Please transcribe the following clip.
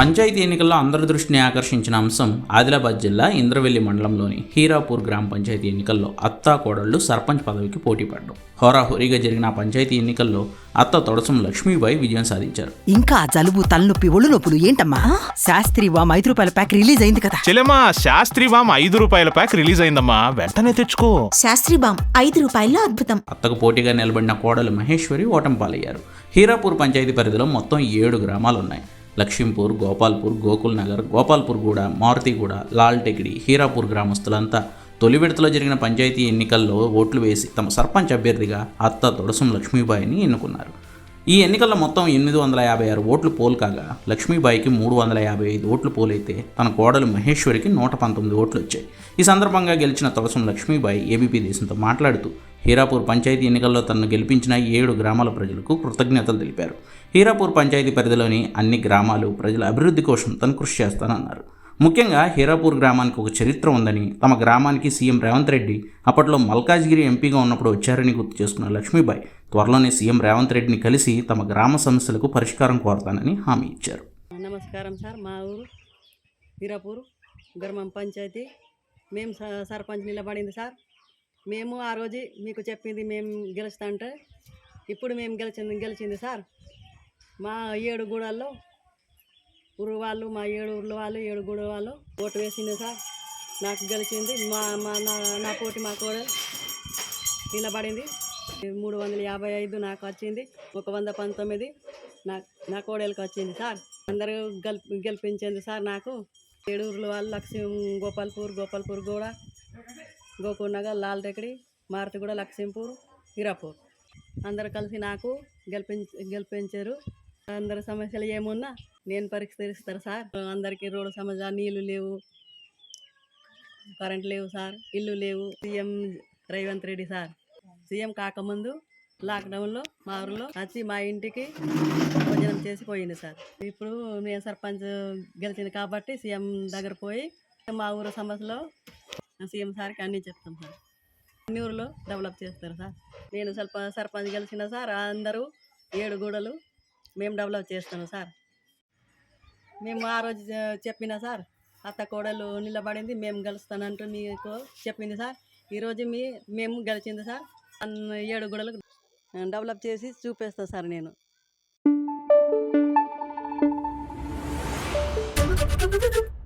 పంచాయతీ ఎన్నికల్లో అందరి దృష్టిని ఆకర్షించిన అంశం ఆదిలాబాద్ జిల్లా ఇంద్రవెల్లి మండలంలోని హీరాపూర్ గ్రామ పంచాయతీ ఎన్నికల్లో అత్తా కోడళ్ళు సర్పంచ్ పదవికి పోటీ పడ్డం హోరాహోరీగా జరిగిన పంచాయతీ ఎన్నికల్లో అత్త తొడసం లక్ష్మీబాయి విజయం సాధించారు. ఇంకా జలుబు తలనొప్పి ఒళ్ళు నొప్పులు ఏంటమ్మా శాస్త్రి వామ్ ఐదు రూపాయల ప్యాక్ రిలీజ్ అయింది కదా. చెల్లెమ్మా శాస్త్రి వామ్ ఐదు రూపాయల ప్యాక్ రిలీజ్ అయిందమ్మా. వెంటనే తెచ్చుకో. శాస్త్రి బామ్ ఐదు రూపాయల్లో అద్భుతం. అత్తకు పోటీగా నిలబడిన కోడలు మహేశ్వరి ఓటమి పాలయ్యారు హీరాపూర్ పంచాయతీ పరిధిలో మొత్తం ఏడు గ్రామాలు ఉన్నాయి లక్ష్మీపూర్ గోపాల్పూర్ గోకుల్ నగర్ గోపాల్పూర్ గూడ మారుతిగూడ లాల్టెకిడి హీరాపూర్ గ్రామస్తులంతా తొలి విడతలో జరిగిన పంచాయతీ ఎన్నికల్లో ఓట్లు వేసి తమ సర్పంచ్ అభ్యర్థిగా అత్త తొడసం లక్ష్మీబాయిని ఎన్నుకున్నారు. ఈ ఎన్నికల్లో మొత్తం ఎనిమిది వందల యాభై ఆరు ఓట్లు పోల్ కాగా లక్ష్మీబాయికి మూడు వందల యాభై ఐదు ఓట్లు పోలైతే తన కోడలు మహేశ్వరికి నూట పంతొమ్మిది ఓట్లు వచ్చాయి. ఈ సందర్భంగా గెలిచిన తొలసం లక్ష్మీబాయి ఏబీపీ దేశంతో మాట్లాడుతూ హీరాపూర్ పంచాయతీ ఎన్నికల్లో తనను గెలిపించిన ఏడు గ్రామాల ప్రజలకు కృతజ్ఞతలు తెలిపారు. హీరాపూర్ పంచాయతీ పరిధిలోని అన్ని గ్రామాలు ప్రజల అభివృద్ధి కోసం తను కృషి చేస్తానన్నారు. ముఖ్యంగా హీరాపూర్ గ్రామానికి ఒక చరిత్ర ఉందని తమ గ్రామానికి సీఎం రేవంత్ రెడ్డి అప్పట్లో మల్కాజ్గిరి ఎంపీగా ఉన్నప్పుడు వచ్చారని గుర్తు చేసుకున్న లక్ష్మీబాయి త్వరలోనే సీఎం రేవంత్ రెడ్డిని కలిసి తమ గ్రామ సమస్యలకు పరిష్కారం కోరతానని హామీ ఇచ్చారు. నమస్కారం సార్ మా ఊరు హీరాపూర్ గ్రామం పంచాయతీ. మేము సర్పంచ్ నిలబడింది సార్. మేము ఆ రోజు మీకు చెప్పింది మేము గెలుస్తా అంటే ఇప్పుడు మేము గెలిచింది గెలిచింది సార్. మా ఏడు గూడల్లో ఊరు వాళ్ళు మా ఏడు ఊర్ల వాళ్ళు ఏడు గూడ వాళ్ళు ఓటు వేసింది సార్. నాకు గెలిచింది మా మా నా నా పోటీ మా కూడా నిలబడింది. మూడు వందల యాభై ఐదు నాకు వచ్చింది ఒక వంద పంతొమ్మిది నా నా కోడలికి వచ్చింది సార్. అందరూ గెలి గెలిపించింది సార్ నాకు. ఏడూరుల వాళ్ళు లక్ష్మీ గోపాల్పూర్ గోపాల్పూర్ కూడా గోకూర్ నగర్ లాల్ రెకడి మారుతిగూడ లక్ష్మీపూర్ హీరాపూర్. అందరు కలిసి నాకు గెలిపించ గెలిపించారు. అందరి సమస్యలు ఏమున్నా నేను పరిష్కరిస్తారు సార్. అందరికీ రోడ్డు సమస్య నీళ్ళు లేవు కరెంట్ లేవు సార్ ఇల్లు లేవు. CM Revanth Reddy sir. CM కాకముందు లాక్డౌన్లో మా ఊరిలో వచ్చి మా ఇంటికి భోజనం చేసి పోయింది సార్. ఇప్పుడు నేను సర్పంచ్ గెలిచింది కాబట్టి సీఎం దగ్గర పోయి మా ఊరు సమస్యలో సీఎం సార్కి అన్నీ చెప్తాం సార్. అన్ని డెవలప్ చేస్తారు సార్. నేను స్వల్ప సర్పంచ్ గెలిచిన సార్ అందరూ ఏడు గూడలు మేము డెవలప్ చేస్తాము సార్. మేము ఆ రోజు చెప్పిన సార్ అత్త కోడలు నిలబడింది మేము గెలుస్తానంటూ మీకు చెప్పింది సార్. ఈరోజు మీ మేము గెలిచింది సార్. ఏడు గూడలు డెవలప్ చేసి చూపిస్తాను సార్ నేను. Thank you.